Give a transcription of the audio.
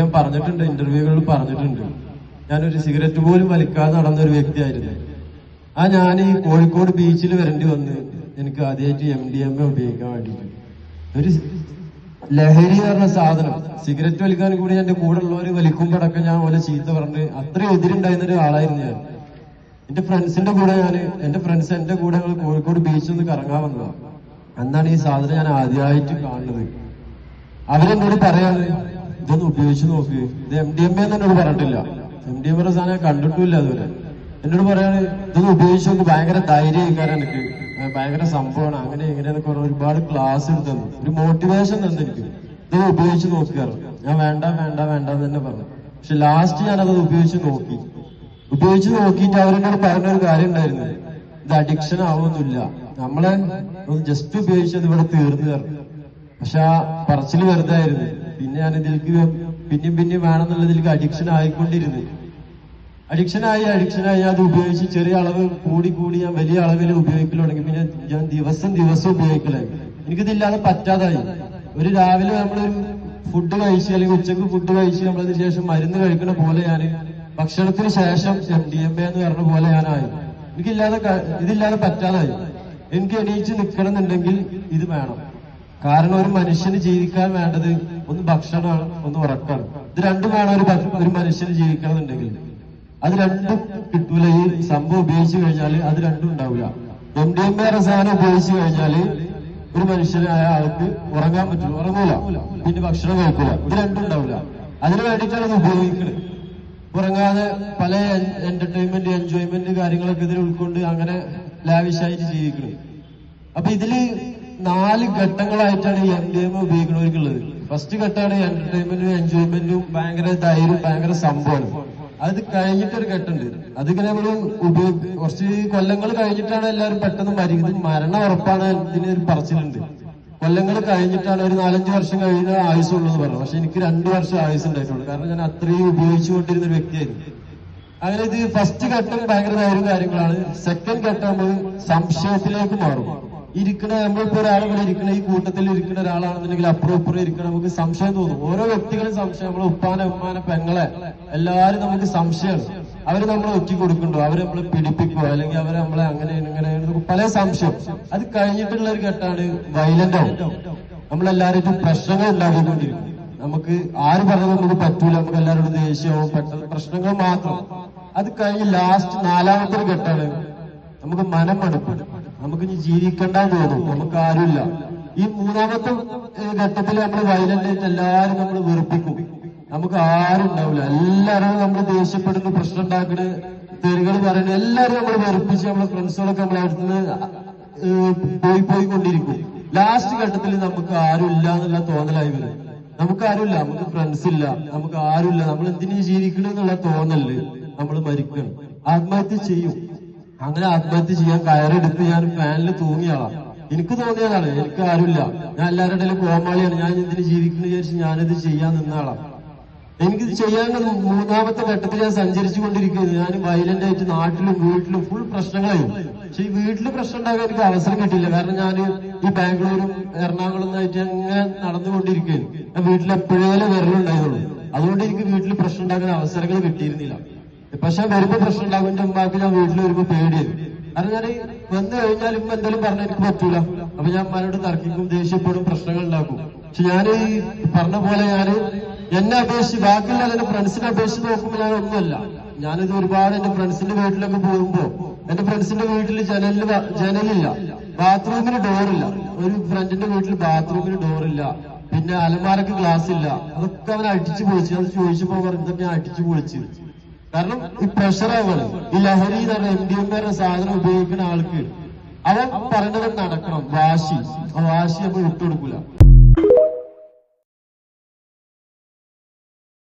ഞാൻ പറഞ്ഞിട്ടുണ്ട് ഇന്റർവ്യൂകളിൽ പറഞ്ഞിട്ടുണ്ട്. ഞാനൊരു സിഗരറ്റ് പോലും വലിക്കാതെ നടന്ന ഒരു വ്യക്തിയായിരുന്നു. ആ ഞാൻ ഈ കോഴിക്കോട് ബീച്ചിൽ വരേണ്ടി വന്ന് എനിക്ക് ആദ്യമായിട്ട് എം ഡി എം എ ഉപയോഗിക്കാൻ വേണ്ടിയിട്ട്. ഒരു ലഹരി എന്ന് പറഞ്ഞ സാധനം സിഗരറ്റ് വലിക്കാൻ കൂടി എന്റെ കൂടെ ഉള്ളവർ വലിക്കുമ്പോഴൊക്കെ ഞാൻ ഓലെ ചീത്ത പറഞ്ഞ് അത്രയും എതിരുണ്ടായിരുന്ന ഒരു ആളായിരുന്നു ഞാൻ. എന്റെ ഫ്രണ്ട്സിന്റെ കൂടെ ഞാൻ എന്റെ ഫ്രണ്ട്സ് എന്റെ കൂടെ ഞങ്ങൾ കോഴിക്കോട് ബീച്ചിൽ നിന്ന് കറങ്ങാൻ വന്നതാണ് അന്നാണ് ഈ സാധനം ഞാൻ ആദ്യമായിട്ട് കാണുന്നത്. അവരെന്നോട് പറയാണ് ഇതൊന്ന് ഉപയോഗിച്ച് നോക്ക്. ഇത് എം ഡി എം എ എന്നോട് പറഞ്ഞിട്ടില്ല. എം ഡി എം എ സാധനം കണ്ടിട്ടില്ല അതുവരെ എന്നോട് പറയാണ് ഇതൊന്ന് ഉപയോഗിച്ച് നോക്ക് ഭയങ്കര ധൈര്യം ധൈര്യക്കാരൻ എനിക്ക് ഭയങ്കര സംഭവമാണ്. അങ്ങനെ ഇങ്ങനെയെന്നൊക്കെ പറഞ്ഞ് ഒരുപാട് ക്ലാസ് എടുത്തു ഒരു മോട്ടിവേഷൻ തന്നു എനിക്ക്. ഇതൊന്ന് ഉപയോഗിച്ച് നോക്കാറ് ഞാൻ വേണ്ട വേണ്ട വേണ്ട എന്ന് തന്നെ പറഞ്ഞു. പക്ഷെ ലാസ്റ്റ് ഞാനത് ഉപയോഗിച്ച് നോക്കി. ഉപയോഗിച്ച് നോക്കിയിട്ട് അവരെന്നോട് പറഞ്ഞ ഒരു കാര്യം ഉണ്ടായിരുന്നു. ഇത് അഡിക്ഷൻ ആവുന്നില്ല നമ്മളെ ഒന്ന് ജസ്റ്റ് ഉപയോഗിച്ചത് ഇവിടെ തീർന്നു തരണം. പക്ഷെ ആ പറച്ചിൽ വെറുതെ ആയിരുന്നു. പിന്നെ ഞാൻ ഇതിലേക്ക് പിന്നെയും പിന്നെയും വേണമെന്നുള്ളതിലേക്ക് അഡിക്ഷൻ ആയിക്കൊണ്ടിരുന്നു. അഡിക്ഷൻ ആയി അഡിക്ഷൻ ആയി. അത് ഉപയോഗിച്ച് ചെറിയ അളവ് കൂടി കൂടി ഞാൻ വലിയ അളവിൽ ഉപയോഗിക്കൽ തുടങ്ങി. പിന്നെ ഞാൻ ദിവസം ദിവസം ഉപയോഗിക്കലായി. എനിക്കിതില്ലാതെ പറ്റാതായി. ഒരു രാവിലെ നമ്മളൊരു ഫുഡ് കഴിച്ച് അല്ലെങ്കിൽ ഉച്ചയ്ക്ക് ഫുഡ് കഴിച്ച് നമ്മളതിന് ശേഷം മരുന്ന് കഴിക്കുന്ന പോലെ ഞാൻ ഭക്ഷണത്തിന് ശേഷം എം ഡി എം എ എന്ന് പറഞ്ഞ പോലെ ഞാനായി. എനിക്കില്ലാതെ ഇതില്ലാതെ പറ്റാതായി. എനിക്ക് എണീച്ച് നിൽക്കണം എന്നുണ്ടെങ്കിൽ ഇത് വേണം. കാരണം ഒരു മനുഷ്യന് ജീവിക്കാൻ വേണ്ടത് ഒന്ന് ഭക്ഷണമാണ് ഒന്ന് ഉറക്കാണ് ഇത് രണ്ടും വേണം ഒരു ഒരു മനുഷ്യന് ജീവിക്കണം എന്നുണ്ടെങ്കിൽ അത് രണ്ടും കിട്ടൂല. ഈ സംഭവം ഉപയോഗിച്ചു കഴിഞ്ഞാൽ അത് രണ്ടും ഉണ്ടാവില്ല എം ഡി എം എ സാധനം ഉപയോഗിച്ചു കഴിഞ്ഞാൽ ഒരു മനുഷ്യനായ ആൾക്ക് ഉറങ്ങാൻ പറ്റില്ല ഉറങ്ങൂല. പിന്നെ ഭക്ഷണം കഴിക്കൂല. ഇത് രണ്ടും ഉണ്ടാവില്ല അതിന് വേണ്ടിയിട്ടാണ് ഇത് ഉപയോഗിക്കുന്നത് ഉറങ്ങാതെ പല എന്റർടൈൻമെന്റ് എൻജോയ്മെന്റ് കാര്യങ്ങളൊക്കെ ഇതിൽ ഉൾക്കൊണ്ട് അങ്ങനെ ലാവിഷായിട്ട് ജീവിക്കണം അപ്പൊ ഇതിൽ നാല് ഘട്ടങ്ങളായിട്ടാണ് ഈ എം ഡി എം ഉപയോഗിക്കുന്നവർക്കുള്ളത് ഫസ്റ്റ് ഘട്ടമാണ് എന്റർടൈൻമെന്റും എൻജോയ്മെന്റും ഭയങ്കര ധൈര്യം ഭയങ്കര സംഭവമാണ്. അത് കഴിഞ്ഞിട്ടൊരു ഘട്ടമുണ്ട് അതിങ്ങനെ നമ്മൾ ഉപയോഗ കുറച്ച് കൊല്ലങ്ങൾ കഴിഞ്ഞിട്ടാണ് എല്ലാവരും പെട്ടെന്ന് മരിക്കുന്നത്. മരണം ഉറപ്പാണ് ഒരു പറച്ചിലുണ്ട്. കൊല്ലങ്ങൾ കഴിഞ്ഞിട്ടാണ് ഒരു നാലഞ്ച് വർഷം കഴിഞ്ഞ ആയുസുള്ളത് പറഞ്ഞു. പക്ഷെ എനിക്ക് രണ്ടു വർഷം ആയുസ് ഉണ്ടായിട്ടുള്ളൂ. കാരണം ഞാൻ അത്രയും ഉപയോഗിച്ചുകൊണ്ടിരുന്ന ഒരു വ്യക്തിയായിരുന്നു. അങ്ങനെ ഇത് ഫസ്റ്റ് ഘട്ടം ഭയങ്കര കാര്യങ്ങളാണ്. സെക്കൻഡ് ഘട്ടം സംശയത്തിലേക്ക് മാറും. ഇരിക്കണ നമ്മളിപ്പോ ഒരാൾ ഇവിടെ ഇരിക്കണ ഈ കൂട്ടത്തിൽ ഇരിക്കുന്ന ഒരാളാണെന്നുണ്ടെങ്കിൽ അപ്പുറം ഇപ്പുറം ഇരിക്കണ നമുക്ക് സംശയം തോന്നും. ഓരോ വ്യക്തികളും സംശയം. നമ്മളെ ഉപ്പാനെ ഉമ്മാനെ പെങ്ങളെ എല്ലാരും നമുക്ക് സംശയമാണ്. അവർ നമ്മളെ ഒറ്റി കൊടുക്കണ്ടോ അവർ നമ്മളെ പിടിപ്പിക്കോ അല്ലെങ്കിൽ അവരെ നമ്മളെ അങ്ങനെ ഇങ്ങനെ പല സംശയം. അത് കഴിഞ്ഞിട്ടുള്ള ഒരു ഘട്ടമാണ് വയലന്റ് ആവും. നമ്മളെല്ലാവരും പ്രശ്നങ്ങൾ ഉണ്ടാക്കിക്കൊണ്ടിരിക്കും. നമുക്ക് ആര് പറഞ്ഞത് നമുക്ക് പറ്റൂല. നമുക്ക് എല്ലാവരോടും ദേഷ്യവും പെട്ടെന്ന് പ്രശ്നങ്ങൾ മാത്രം. അത് കഴിഞ്ഞ് ലാസ്റ്റ് നാലാമത്തെ ഘട്ടമാണ്. നമുക്ക് മനം മടുപ്പ് നമുക്ക് ഇനി ജീവിക്കണ്ടെന്ന് തോന്നും. നമുക്ക് ആരുമില്ല ഈ മൂന്നാമത്തെ ഘട്ടത്തിൽ നമ്മൾ വയലന്റ് ആയിട്ട് എല്ലാവരും നമ്മൾ വെറുപ്പിക്കും. നമുക്ക് ആരും ഉണ്ടാവില്ല. എല്ലാവരും നമ്മൾ ദേഷ്യപ്പെടുന്നു പ്രശ്നം ഉണ്ടാക്കണ് തെരുകൾ പറയുന്നത് എല്ലാവരും നമ്മൾ വെറുപ്പിച്ച് നമ്മളെ ഫ്രണ്ട്സുകളൊക്കെ നമ്മളെ ഏഹ്, പോയി പോയി കൊണ്ടിരിക്കും. ലാസ്റ്റ് ഘട്ടത്തിൽ നമുക്ക് ആരും ഇല്ല എന്നുള്ള തോന്നലായി വരും. നമുക്ക് ആരുമില്ല നമുക്ക് ഫ്രണ്ട്സ് ഇല്ല. നമുക്ക് ആരുമില്ല നമ്മൾ എന്തിനു ജീവിക്കണം എന്നുള്ള തോന്നൽ നമ്മൾ മരിക്കണം. ആത്മഹത്യ ചെയ്യും. അങ്ങനെ ആത്മഹത്യ ചെയ്യാൻ കയറെടുത്ത് ഞാൻ ഫാനിൽ തൂങ്ങിയാളാ. എനിക്ക് തോന്നിയതാണ് എനിക്ക് ആരുമില്ല. ഞാൻ എല്ലാവരുടെ കോമാളിയാണ്. ഞാൻ ഇതിന് ജീവിക്കുന്ന വിചാരിച്ച് ഞാനിത് ചെയ്യാൻ നിന്നാളാ. എനിക്ക് ചെയ്യാൻ മൂന്നാമത്തെ ഘട്ടത്തിൽ ഞാൻ സഞ്ചരിച്ചു കൊണ്ടിരിക്കുന്നത് ഞാൻ വയലന്റ് ആയിട്ട് നാട്ടിലും വീട്ടിലും ഫുൾ പ്രശ്നങ്ങളായി. പക്ഷെ ഈ വീട്ടിൽ പ്രശ്നം ഉണ്ടാകാൻ എനിക്ക് അവസരം കിട്ടില്ല കാരണം ഞാൻ ഈ ബാംഗ്ലൂരും എറണാകുളം ആയിട്ട് അങ്ങനെ നടന്നുകൊണ്ടിരിക്കുകയാണ് ഞാൻ വീട്ടിൽ എപ്പോഴേലും വരലുണ്ടായിരുന്നുള്ളൂ. അതുകൊണ്ട് എനിക്ക് വീട്ടിൽ പ്രശ്നം ഉണ്ടാക്കാൻ അവസരങ്ങൾ കിട്ടിയിരുന്നില്ല. പക്ഷെ വരുമ്പോ പ്രശ്നം ഉണ്ടാകും എന്റെ ഉമ്മാക്ക് ഞാൻ വീട്ടിൽ വരുമ്പോ പേടിയത് കാരണം ഞാൻ വന്നു കഴിഞ്ഞാൽ ഇമ്മ എന്തെങ്കിലും പറഞ്ഞാൽ എനിക്ക് പറ്റൂല. അപ്പൊ ഞാൻ അമ്മാനോട് തർക്കിക്കും ദേഷ്യപ്പെടും പ്രശ്നങ്ങൾ ഉണ്ടാക്കും. പക്ഷെ ഞാൻ ഈ പറഞ്ഞ പോലെ ഞാൻ എന്നെ അപേക്ഷിച്ച് ബാക്കിയുള്ള എന്റെ ഫ്രണ്ട്സിനെ അപേക്ഷിച്ച് നോക്കുമ്പോൾ ഞാൻ ഒന്നുമല്ല. ഞാനിത് ഒരുപാട് എന്റെ ഫ്രണ്ട്സിന്റെ വീട്ടിലൊക്കെ പോകുമ്പോ എന്റെ ഫ്രണ്ട്സിന്റെ വീട്ടിൽ ജനലിൽ വ- ജനലില്ല. ബാത്റൂമിന് ഡോറില്ല ഒരു ഫ്രണ്ടിന്റെ വീട്ടിൽ ബാത്റൂമിന് ഡോറില്ല പിന്നെ അലമാരക്ക് ഗ്ലാസ് ഇല്ല. അതൊക്കെ അവൻ അടിച്ചു പൊളിച്ചു. അത് ചോദിച്ചപ്പോ പറഞ്ഞു ഇതൊക്കെ ഞാൻ അടിച്ചു പൊളിച്ചു. കാരണം ഈ പ്രഷർ ഈ ലഹരി എന്ന് പറഞ്ഞ എം ഡി എം സാധനം ഉപയോഗിക്കുന്ന ആൾക്ക്. അവൻ പറഞ്ഞത് നടക്കണം. വാശി. ആ വാശി നമ്മൾ വിട്ടുകൊടുക്കൂല.